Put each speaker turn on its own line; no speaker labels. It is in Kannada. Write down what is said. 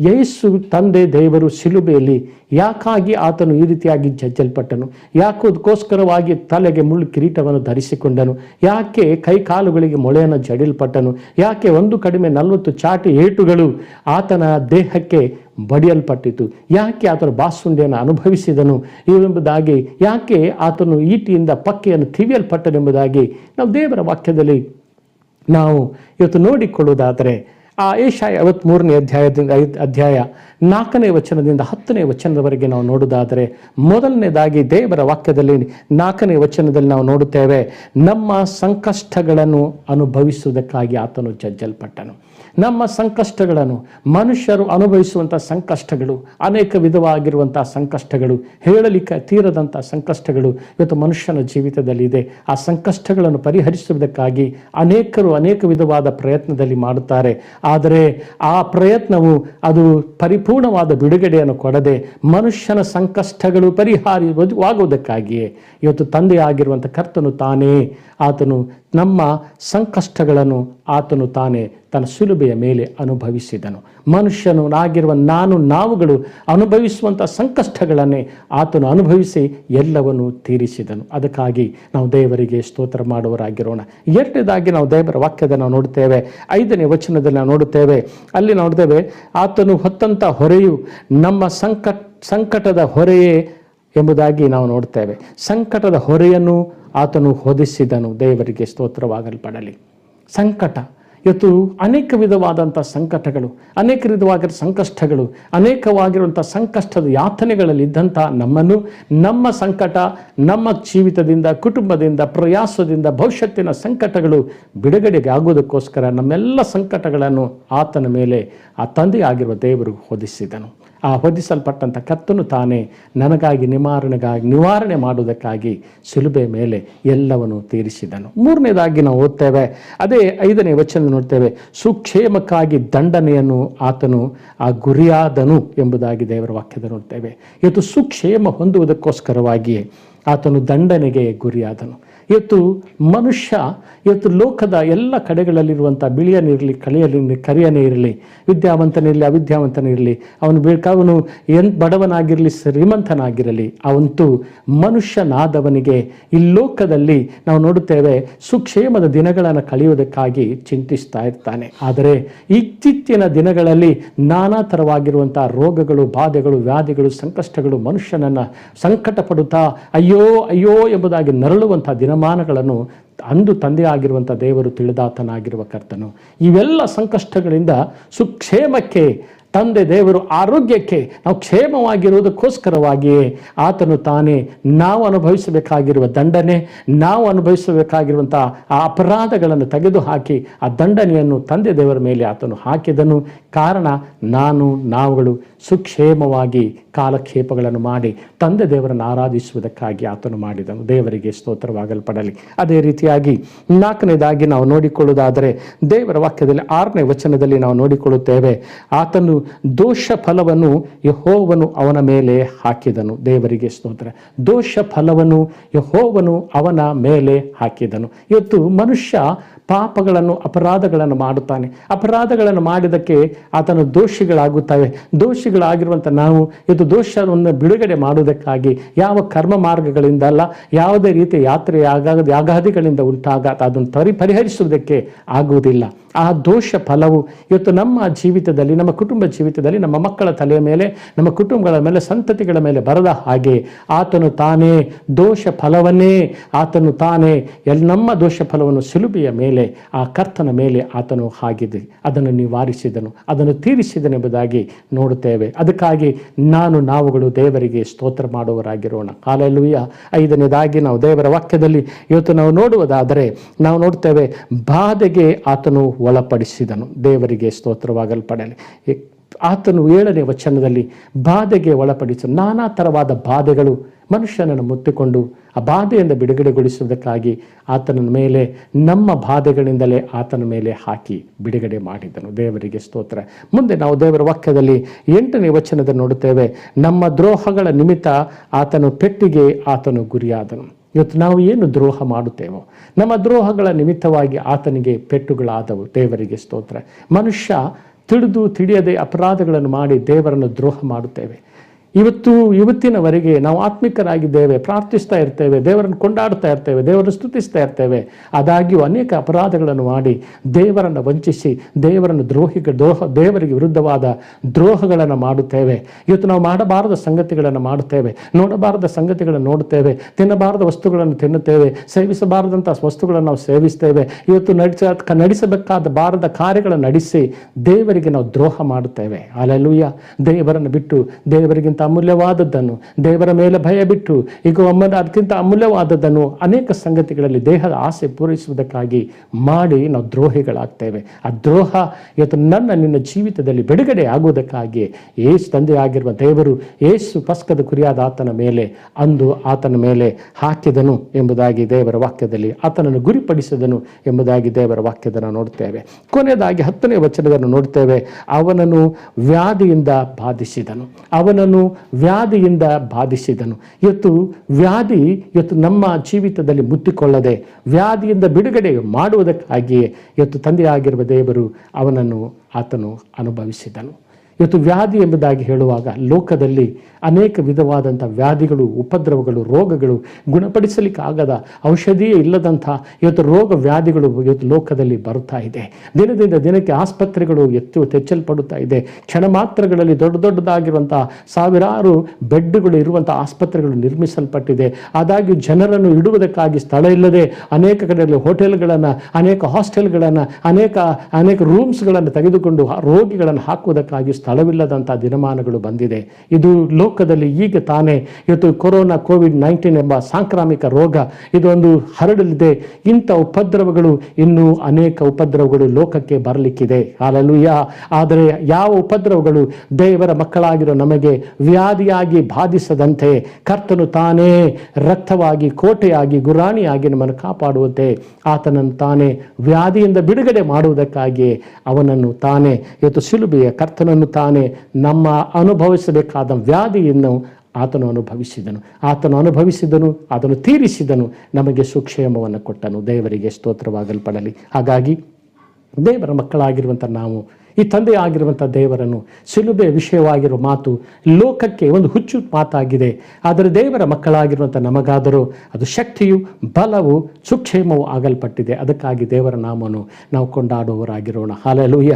ಯೇಸು ತಂದೆ ದೇವರು ಸಿಲುಬೆಯಲ್ಲಿ ಯಾಕಾಗಿ ಆತನು ಈ ರೀತಿಯಾಗಿ ಜಜ್ಜಲ್ಪಟ್ಟನು? ಯಾಕೋದಕ್ಕೋಸ್ಕರವಾಗಿ ತಲೆಗೆ ಮುಳ್ಳು ಕಿರೀಟವನ್ನು ಧರಿಸಿಕೊಂಡನು? ಯಾಕೆ ಕೈ ಕಾಲುಗಳಿಗೆ ಮೊಳೆಯನ್ನು ಜಡಿಲ್ಪಟ್ಟನು? ಯಾಕೆ ಒಂದು ಕಡಿಮೆ ನಲವತ್ತು ಚಾಟಿ ಏಟುಗಳು ಆತನ ದೇಹಕ್ಕೆ ಬಡಿಯಲ್ಪಟ್ಟಿತು? ಯಾಕೆ ಆತನು ಬಾಸುಂಡೆಯನ್ನು ಅನುಭವಿಸಿದನು ಎಂಬುದಾಗಿ? ಯಾಕೆ ಆತನು ಈಟಿಯಿಂದ ಪಕ್ಕೆಯನ್ನು ತಿವಿಯಲ್ಪಟ್ಟನೆಂಬುದಾಗಿ? ನಾವು ದೇವರ ವಾಕ್ಯದಲ್ಲಿ ನಾವು ಇವತ್ತು ನೋಡಿಕೊಳ್ಳುವುದಾದರೆ ಆ ಏಷಾಯ ಐವತ್ಮೂರನೇ ಅಧ್ಯಾಯದಿಂದ ಐದ್- ಅಧ್ಯಾಯ ನಾಲ್ಕನೇ ವಚನದಿಂದ ಹತ್ತನೇ ವಚನದವರೆಗೆ ನಾವು ನೋಡುವುದಾದರೆ ಮೊದಲನೇದಾಗಿ ದೇವರ ವಾಕ್ಯದಲ್ಲಿ ನಾಲ್ಕನೇ ವಚನದಲ್ಲಿ ನಾವು ನೋಡುತ್ತೇವೆ, ನಮ್ಮ ಸಂಕಷ್ಟಗಳನ್ನು ಅನುಭವಿಸುವುದಕ್ಕಾಗಿ ಆತನು ಜಜ್ಜಲ್ಪಟ್ಟನು. ನಮ್ಮ ಸಂಕಷ್ಟಗಳನ್ನು, ಮನುಷ್ಯರು ಅನುಭವಿಸುವಂಥ ಸಂಕಷ್ಟಗಳು, ಅನೇಕ ವಿಧವಾಗಿರುವಂಥ ಸಂಕಷ್ಟಗಳು, ಹೇಳಲಿಕ್ಕೆ ತೀರದಂಥ ಸಂಕಷ್ಟಗಳು ಇವತ್ತು ಮನುಷ್ಯನ ಜೀವಿತದಲ್ಲಿ ಇದೆ. ಆ ಸಂಕಷ್ಟಗಳನ್ನು ಪರಿಹರಿಸುವುದಕ್ಕಾಗಿ ಅನೇಕರು ಅನೇಕ ವಿಧವಾದ ಪ್ರಯತ್ನದಲ್ಲಿ ಮಾಡುತ್ತಾರೆ. ಆದರೆ ಆ ಪ್ರಯತ್ನವು ಅದು ಪರಿಪೂರ್ಣವಾದ ಬಿಡುಗಡೆಯನ್ನು ಕೊಡದೆ ಮನುಷ್ಯನ ಸಂಕಷ್ಟಗಳು ಪರಿಹಾರವಾಗುವುದಕ್ಕಾಗಿಯೇ. ಇವತ್ತು ತಂದೆಯಾಗಿರುವಂಥ ಕರ್ತನು ತಾನೇ. ಆತನು ನಮ್ಮ ಸಂಕಷ್ಟಗಳನ್ನು ಆತನು ತಾನೇ ತನ್ನ ಸುಲಭೆಯ ಮೇಲೆ ಅನುಭವಿಸಿದನು. ಮನುಷ್ಯನು ನಾಗಿರುವ ನಾನು ನಾವುಗಳು ಅನುಭವಿಸುವಂಥ ಸಂಕಷ್ಟಗಳನ್ನೇ ಆತನು ಅನುಭವಿಸಿ ಎಲ್ಲವನ್ನು ತೀರಿಸಿದನು. ಅದಕ್ಕಾಗಿ ನಾವು ದೇವರಿಗೆ ಸ್ತೋತ್ರ ಮಾಡುವರಾಗಿರೋಣ ಎರಡನೇದಾಗಿ ನಾವು ದೇವರ ವಾಕ್ಯದ ನಾವು ನೋಡುತ್ತೇವೆ, ಐದನೇ ವಚನದಲ್ಲಿ ನಾವು ನೋಡುತ್ತೇವೆ, ಅಲ್ಲಿ ನೋಡ್ತೇವೆ ಆತನು ಹೊತ್ತಂಥ ಹೊರೆಯು ನಮ್ಮ ಸಂಕಟ, ಸಂಕಟದ ಹೊರೆಯೇ ಎಂಬುದಾಗಿ ನಾವು ನೋಡ್ತೇವೆ ಸಂಕಟದ ಹೊರೆಯನ್ನು ಆತನು ಹೊದಿಸಿದನು. ದೇವರಿಗೆ ಸ್ತೋತ್ರವಾಗಲ್ಪಡಲಿ. ಸಂಕಟ. ಇವತ್ತು ಅನೇಕ ವಿಧವಾದಂಥ ಸಂಕಟಗಳು, ಅನೇಕ ವಿಧವಾಗಿರೋ ಸಂಕಷ್ಟಗಳು, ಅನೇಕವಾಗಿರುವಂಥ ಸಂಕಷ್ಟದ ಯಾತನೆಗಳಲ್ಲಿ ಇದ್ದಂಥ ನಮ್ಮನ್ನು, ನಮ್ಮ ಸಂಕಟ, ನಮ್ಮ ಜೀವಿತದಿಂದ, ಕುಟುಂಬದಿಂದ, ಪ್ರಯಾಸದಿಂದ, ಭವಿಷ್ಯತ್ತಿನ ಸಂಕಟಗಳು ಬಿಡುಗಡೆಗೆ ಆಗುವುದಕ್ಕೋಸ್ಕರ ನಮ್ಮೆಲ್ಲ ಸಂಕಟಗಳನ್ನು ಆತನ ಮೇಲೆ ಆ ತಂದೆಯಾಗಿರುವ ದೇವರು ಹೊದಿಸಿದನು. ಆ ಹೊದಿಸಲ್ಪಟ್ಟಂಥ ಕತ್ತನ್ನು ತಾನೇ ನನಗಾಗಿ ನಿವಾರಣೆಗಾಗಿ ನಿವಾರಣೆ ಮಾಡುವುದಕ್ಕಾಗಿ ಸುಲಭೆ ಮೇಲೆ ಎಲ್ಲವನ್ನು ತೀರಿಸಿದನು. ಮೂರನೇದಾಗಿ ನಾವು ಓದ್ತೇವೆ, ಅದೇ ಐದನೇ ವಚನ ನೋಡ್ತೇವೆ, ಸುಕ್ಷೇಮಕ್ಕಾಗಿ ದಂಡನೆಯನ್ನು ಆತನು, ಆ ಗುರಿಯಾದನು ಎಂಬುದಾಗಿ ದೇವರ ವಾಕ್ಯದ ನೋಡ್ತೇವೆ. ಇದು ಸುಕ್ಷೇಮ ಹೊಂದುವುದಕ್ಕೋಸ್ಕರವಾಗಿಯೇ ಆತನು ದಂಡನೆಗೆ ಗುರಿಯಾದನು. ಇವತ್ತು ಮನುಷ್ಯ ಇವತ್ತು ಲೋಕದ ಎಲ್ಲ ಕಡೆಗಳಲ್ಲಿರುವಂಥ ಬಿಳಿಯನಿರಲಿ ಕಳೆಯಲಿರಲಿ ಕರಿಯನೇ ಇರಲಿ ವಿದ್ಯಾವಂತನಿರಲಿ ಅವಿದ್ಯಾವಂತನಿರಲಿ ಅವನು ಇರಲಿ, ಅವನು ಎನ್ ಬಡವನಾಗಿರಲಿ, ಶ್ರೀಮಂತನಾಗಿರಲಿ, ಅವಂತೂ ಮನುಷ್ಯನಾದವನಿಗೆ ಈ ಲೋಕದಲ್ಲಿ ನಾವು ನೋಡುತ್ತೇವೆ ಸುಕ್ಷೇಮದ ದಿನಗಳನ್ನು ಕಳೆಯುವುದಕ್ಕಾಗಿ ಚಿಂತಿಸ್ತಾ ಇರ್ತಾನೆ. ಆದರೆ ಇತ್ತೀಚಿನ ದಿನಗಳಲ್ಲಿ ನಾನಾ ಥರವಾಗಿರುವಂಥ ರೋಗಗಳು, ಬಾಧೆಗಳು, ವ್ಯಾಧಿಗಳು, ಸಂಕಷ್ಟಗಳು ಮನುಷ್ಯನನ್ನು ಸಂಕಟ ಪಡುತ್ತಾ ಅಯ್ಯೋ ಅಯ್ಯೋ ಎಂಬುದಾಗಿ ನರಳುವಂಥ ದಿನಮಾನಗಳನ್ನು ಅಂದು ತಂದೆ ಆಗಿರುವಂಥ ದೇವರು ತಿಳಿದಾತನಾಗಿರುವ ಕರ್ತನು. ಇವೆಲ್ಲ ಸಂಕಷ್ಟಗಳಿಂದ ಸುಕ್ಷೇಮಕ್ಕೆ ತಂದೆ ದೇವರು ಆರೋಗ್ಯಕ್ಕೆ ನಾವು ಕ್ಷೇಮವಾಗಿರುವುದಕ್ಕೋಸ್ಕರವಾಗಿಯೇ ಆತನು ತಾನೇ ನಾವು ಅನುಭವಿಸಬೇಕಾಗಿರುವ ದಂಡನೆ, ನಾವು ಅನುಭವಿಸಬೇಕಾಗಿರುವಂಥ ಆ ಅಪರಾಧಗಳನ್ನು ತೆಗೆದುಹಾಕಿ ಆ ದಂಡನೆಯನ್ನು ತಂದೆ ದೇವರ ಮೇಲೆ ಆತನು ಹಾಕಿದನು. ಕಾರಣ ನಾನು, ನಾವುಗಳು ಸುಕ್ಷೇಮವಾಗಿ ಕಾಲಕ್ಷೇಪಗಳನ್ನು ಮಾಡಿ ತಂದೆ ದೇವರನ್ನು ಆರಾಧಿಸುವುದಕ್ಕಾಗಿ ಆತನು ಮಾಡಿದನು. ದೇವರಿಗೆ ಸ್ತೋತ್ರವಾಗಲ್ಪಡಲಿ. ಅದೇ ರೀತಿಯಾಗಿ ನಾಲ್ಕನೇದಾಗಿ ನಾವು ನೋಡಿಕೊಳ್ಳುವುದಾದರೆ ದೇವರ ವಾಕ್ಯದಲ್ಲಿ ಆರನೇ ವಚನದಲ್ಲಿ ನಾವು ನೋಡಿಕೊಳ್ಳುತ್ತೇವೆ, ಆತನು ದೋಷ ಫಲವನ್ನು ಯಹೋವನು ಅವನ ಮೇಲೆ ಹಾಕಿದನು. ದೇವರಿಗೆ ಸ್ತೋತ್ರ. ದೋಷ ಫಲವನ್ನು ಯಹೋವನು ಅವನ ಮೇಲೆ ಹಾಕಿದನು. ಇವತ್ತು ಮನುಷ್ಯ ಪಾಪಗಳನ್ನು, ಅಪರಾಧಗಳನ್ನು ಮಾಡುತ್ತಾನೆ. ಅಪರಾಧಗಳನ್ನು ಮಾಡಿದಕ್ಕೆ ಆತನು ದೋಷಿಗಳಾಗುತ್ತವೆ ದೋಷಿಗಳಾಗಿರುವಂಥ ನಾವು, ಇದು ದೋಷವನ್ನು ಬಿಡುಗಡೆ ಮಾಡುವುದಕ್ಕಾಗಿ ಯಾವ ಕರ್ಮ ಮಾರ್ಗಗಳಿಂದ ಅಲ್ಲ, ಯಾವುದೇ ರೀತಿಯ ಯಾತ್ರೆ ಯಾಗ ಯಾಗಾದಿಗಳಿಂದ ಉಂಟಾಗ, ಅದನ್ನು ಪರಿ, ಪರಿಹರಿಸುವುದಕ್ಕೆ ಆಗುವುದಿಲ್ಲ. ಆ ದೋಷ ಫಲವು ಇವತ್ತು ನಮ್ಮ ಜೀವಿತದಲ್ಲಿ, ನಮ್ಮ ಕುಟುಂಬ ಜೀವಿತದಲ್ಲಿ, ನಮ್ಮ ಮಕ್ಕಳ ತಲೆಯ ಮೇಲೆ, ನಮ್ಮ ಕುಟುಂಬಗಳ ಮೇಲೆ, ಸಂತತಿಗಳ ಮೇಲೆ ಬರದ ಹಾಗೆ ಆತನು ತಾನೇ ದೋಷ ಫಲವನ್ನೇ, ಆತನು ತಾನೇ ಎಲ್, ನಮ್ಮ ದೋಷ ಫಲವನ್ನು ಸಿಲುಬೆಯ ಮೇಲೆ ಆ ಕರ್ತನ ಮೇಲೆ ಆತನು ಹಾಗಿದೆ ಅದನ್ನು ನಿವಾರಿಸಿದನು. ಅದನ್ನು ತೀರಿಸಿದನೆಂಬುದಾಗಿ ನೋಡುತ್ತೇವೆ. ಅದಕ್ಕಾಗಿ ನಾನು ನಾವುಗಳು ದೇವರಿಗೆ ಸ್ತೋತ್ರ ಮಾಡುವರಾಗಿರೋಣ ಕಾಲಲ್ಲೂಯ್ಯ ಐದನೇದಾಗಿ ನಾವು ದೇವರ ವಾಕ್ಯದಲ್ಲಿ ಇವತ್ತು ನಾವು ನೋಡುವುದಾದರೆ ನಾವು ನೋಡ್ತೇವೆ ಬಾಧೆಗೆ ಆತನು ಒಳಪಡಿಸಿದನು. ದೇವರಿಗೆ ಸ್ತೋತ್ರವಾಗಲ್ಪಡಲಿ. ಆತನು ಏಳನೇ ವಚನದಲ್ಲಿ ಬಾಧೆಗೆ ಒಳಪಡಿಸು ನಾನಾ ಥರವಾದ ಬಾಧೆಗಳು ಮನುಷ್ಯನನ್ನು ಮುತ್ತಿಕೊಂಡು ಆ ಬಾಧೆಯಿಂದ ಬಿಡುಗಡೆಗೊಳಿಸುವುದಕ್ಕಾಗಿ ಆತನ ಮೇಲೆ, ನಮ್ಮ ಬಾಧೆಗಳಿಂದಲೇ ಆತನ ಮೇಲೆ ಹಾಕಿ ಬಿಡುಗಡೆ ಮಾಡಿದನು. ದೇವರಿಗೆ ಸ್ತೋತ್ರ. ಮುಂದೆ ನಾವು ದೇವರ ವಾಕ್ಯದಲ್ಲಿ ಎಂಟನೇ ವಚನದ ನೋಡುತ್ತೇವೆ. ನಮ್ಮ ದ್ರೋಹಗಳ ನಿಮಿತ್ತ ಆತನು ಪೆಟ್ಟಿಗೆ ಆತನು ಗುರಿಯಾದನು. ಇವತ್ತು ನಾವು ಏನು ದ್ರೋಹ ಮಾಡುತ್ತೇವೋ? ನಮ್ಮ ದ್ರೋಹಗಳ ನಿಮಿತ್ತವಾಗಿ ಆತನಿಗೆ ಪೆಟ್ಟುಗಳಾದವು. ದೇವರಿಗೆ ಸ್ತೋತ್ರ. ಮನುಷ್ಯ ತಿಳಿದು ತಿಳಿಯದೆ ಅಪರಾಧಗಳನ್ನು ಮಾಡಿ ದೇವರನ್ನು ದ್ರೋಹ ಮಾಡುತ್ತೇವೆ. ಇವತ್ತು, ಇವತ್ತಿನವರೆಗೆ ನಾವು ಆತ್ಮಿಕರಾಗಿದ್ದೇವೆ, ಪ್ರಾರ್ಥಿಸ್ತಾ ಇರ್ತೇವೆ, ದೇವರನ್ನು ಕೊಂಡಾಡ್ತಾ ಇರ್ತೇವೆ, ದೇವರನ್ನು ಸ್ತುತಿಸ್ತಾ ಇರ್ತೇವೆ. ಆದಾಗ್ಯೂ ಅನೇಕ ಅಪರಾಧಗಳನ್ನು ಮಾಡಿ ದೇವರನ್ನು ವಂಚಿಸಿ, ದೇವರನ್ನು ದ್ರೋಹಿಗ, ದ್ರೋಹ, ದೇವರಿಗೆ ವಿರುದ್ಧವಾದ ದ್ರೋಹಗಳನ್ನು ಮಾಡುತ್ತೇವೆ. ಇವತ್ತು ನಾವು ಮಾಡಬಾರದ ಸಂಗತಿಗಳನ್ನು ಮಾಡುತ್ತೇವೆ, ನೋಡಬಾರದ ಸಂಗತಿಗಳನ್ನು ನೋಡುತ್ತೇವೆ, ತಿನ್ನಬಾರದ ವಸ್ತುಗಳನ್ನು ತಿನ್ನುತ್ತೇವೆ, ಸೇವಿಸಬಾರದಂಥ ವಸ್ತುಗಳನ್ನು ನಾವು ಸೇವಿಸ್ತೇವೆ. ಇವತ್ತು ನಡೆಸ, ನಡೆಸಬೇಕಾದ ಬಾರದ ಕಾರ್ಯಗಳನ್ನು ನಡೆಸಿ ದೇವರಿಗೆ ನಾವು ದ್ರೋಹ ಮಾಡುತ್ತೇವೆ. ಅಲ್ಲೆಲ್ಲೂಯ್ಯ ದೇವರನ್ನು ಬಿಟ್ಟು ದೇವರಿಗಿಂತ ಅಮೂಲ್ಯವಾದದ್ದನ್ನು ದೇವರ ಮೇಲೆ ಭಯ ಬಿಟ್ಟು ಈಗ ಒಮ್ಮೆ ಅದಕ್ಕಿಂತ ಅಮೂಲ್ಯವಾದದ್ದನ್ನು ಅನೇಕ ಸಂಗತಿಗಳಲ್ಲಿ ದೇಹದ ಆಸೆ ಪೂರೈಸುವುದಕ್ಕಾಗಿ ಮಾಡಿ ನಾವು ದ್ರೋಹಿಗಳಾಗ್ತೇವೆ. ಆ ದ್ರೋಹ ಇವತ್ತು ನನ್ನ, ನಿನ್ನ ಜೀವಿತದಲ್ಲಿ ಬಿಡುಗಡೆ ಆಗುವುದಕ್ಕಾಗಿ ಏಸು ತಂದೆ ಆಗಿರುವ ದೇವರು ಏಸು ಪಸ್ಕದ ಕುರಿಯಾದ ಆತನ ಮೇಲೆ, ಅಂದು ಆತನ ಮೇಲೆ ಹಾಕಿದನು ಎಂಬುದಾಗಿ ದೇವರ ವಾಕ್ಯದಲ್ಲಿ ಆತನನ್ನು ಗುರಿಪಡಿಸಿದನು ಎಂಬುದಾಗಿ ದೇವರ ವಾಕ್ಯದನ್ನು ನೋಡ್ತೇವೆ. ಕೊನೆಯದಾಗಿ ಹತ್ತನೇ ವಚನವನ್ನು ನೋಡ್ತೇವೆ. ಅವನನ್ನು ವ್ಯಾಧಿಯಿಂದ ಬಾಧಿಸಿದನು. ಅವನನ್ನು ವ್ಯಾಧಿಯಿಂದ ಬಾಧಿಸಿದನು. ಇವತ್ತು ವ್ಯಾಧಿ ಇವತ್ತು ನಮ್ಮ ಜೀವಿತದಲ್ಲಿ ಮುತ್ತಿಕೊಳ್ಳದೆ, ವ್ಯಾಧಿಯಿಂದ ಬಿಡುಗಡೆ ಮಾಡುವುದಕ್ಕಾಗಿಯೇ ಇವತ್ತು ತಂದೆಯಾಗಿರುವ ದೇವರು ಅವನನ್ನು ಆತನು ಅನುಭವಿಸಿದನು. ಇವತ್ತು ವ್ಯಾಧಿ ಎಂಬುದಾಗಿ ಹೇಳುವಾಗ ಲೋಕದಲ್ಲಿ ಅನೇಕ ವಿಧವಾದಂಥ ವ್ಯಾಧಿಗಳು, ಉಪದ್ರವಗಳು, ರೋಗಗಳು ಗುಣಪಡಿಸಲಿಕ್ಕಾಗದ ಔಷಧಿಯೇ ಇಲ್ಲದಂಥ ಇವತ್ತು ರೋಗ ವ್ಯಾಧಿಗಳು ಇವತ್ತು ಲೋಕದಲ್ಲಿ ಬರ್ತಾ ಇದೆ. ದಿನದಿಂದ ದಿನಕ್ಕೆ ಆಸ್ಪತ್ರೆಗಳು ಎತ್ತು ತೆಚ್ಚಲ್ಪಡುತ್ತಾ ಇದೆ. ಕ್ಷಣ ಮಾತ್ರಗಳಲ್ಲಿ ದೊಡ್ಡ ದೊಡ್ಡದಾಗಿರುವಂಥ ಸಾವಿರಾರು ಬೆಡ್ಗಳು ಇರುವಂಥ ಆಸ್ಪತ್ರೆಗಳು ನಿರ್ಮಿಸಲ್ಪಟ್ಟಿದೆ. ಆದಾಗ್ಯೂ ಜನರನ್ನು ಇಡುವುದಕ್ಕಾಗಿ ಸ್ಥಳ ಇಲ್ಲದೆ ಅನೇಕ ಕಡೆಯಲ್ಲಿ ಹೋಟೆಲ್ಗಳನ್ನು, ಅನೇಕ ಹಾಸ್ಟೆಲ್ಗಳನ್ನು, ಅನೇಕ ಅನೇಕ ರೂಮ್ಸ್ಗಳನ್ನು ತೆಗೆದುಕೊಂಡು ರೋಗಿಗಳನ್ನು ಹಾಕುವುದಕ್ಕಾಗಿ ಸ್ಥಳವಿಲ್ಲದಂಥ ದಿನಮಾನಗಳು ಬಂದಿದೆ. ಇದು ಲೋಕದಲ್ಲಿ ಈಗ ತಾನೇ ಇವತ್ತು ಕೊರೋನಾ ಕೋವಿಡ್ ನೈನ್ಟೀನ್ ಎಂಬ ಸಾಂಕ್ರಾಮಿಕ ರೋಗ, ಇದೊಂದು ಹರಡಲಿದೆ. ಇಂಥ ಉಪದ್ರವಗಳು ಇನ್ನೂ ಅನೇಕ ಉಪದ್ರವಗಳು ಲೋಕಕ್ಕೆ ಬರಲಿಕ್ಕಿದೆ. ಹಾಲೆಲೂಯ ಆದರೆ ಯಾವ ಉಪದ್ರವಗಳು ದೇವರ ಮಕ್ಕಳಾಗಿರೋ ನಮಗೆ ವ್ಯಾಧಿಯಾಗಿ ಬಾಧಿಸದಂತೆ ಕರ್ತನು ತಾನೇ ರಕ್ತವಾಗಿ, ಕೋಟೆಯಾಗಿ, ಗುರಾಣಿಯಾಗಿ ನಮ್ಮನ್ನು ಕಾಪಾಡುವಂತೆ ಆತನನ್ನು ತಾನೇ ವ್ಯಾಧಿಯಿಂದ ಬಿಡುಗಡೆ ಮಾಡುವುದಕ್ಕಾಗಿ ಅವನನ್ನು ತಾನೇ ಇವತ್ತು ಶಿಲುಬೆಯ ಕರ್ತನನ್ನು ತಾನೇ ನಮ್ಮ ಅನುಭವಿಸಬೇಕಾದ ವ್ಯಾಧಿಯನ್ನು ಆತನು ಅನುಭವಿಸಿದನು. ಆತನು ಅನುಭವಿಸಿದನು ಅದನ್ನು ತೀರಿಸಿದನು, ನಮಗೆ ಸುಕ್ಷೇಮವನ್ನು ಕೊಟ್ಟನು. ದೇವರಿಗೆ ಸ್ತೋತ್ರವಾಗಲ್ಪಡಲಿ. ಹಾಗಾಗಿ ದೇವರ ಮಕ್ಕಳಾಗಿರುವಂಥ ನಾವು, ಈ ತಂದೆ ಆಗಿರುವಂಥ ದೇವರನ್ನು ಶಿಲುಬೆ ವಿಷಯವಾಗಿರುವ ಮಾತು ಲೋಕಕ್ಕೆ ಒಂದು ಹುಚ್ಚು ಮಾತಾಗಿದೆ. ಆದರೆ ದೇವರ ಮಕ್ಕಳಾಗಿರುವಂಥ ನಮಗಾದರೂ ಅದು ಶಕ್ತಿಯು, ಬಲವು, ಸುಕ್ಷೇಮವು ಆಗಲ್ಪಟ್ಟಿದೆ. ಅದಕ್ಕಾಗಿ ದೇವರ ನಾಮವನ್ನು ನಾವು ಕೊಂಡಾಡುವವರಾಗಿರೋಣ. ಹಾಲೆಲೂಯ್ಯ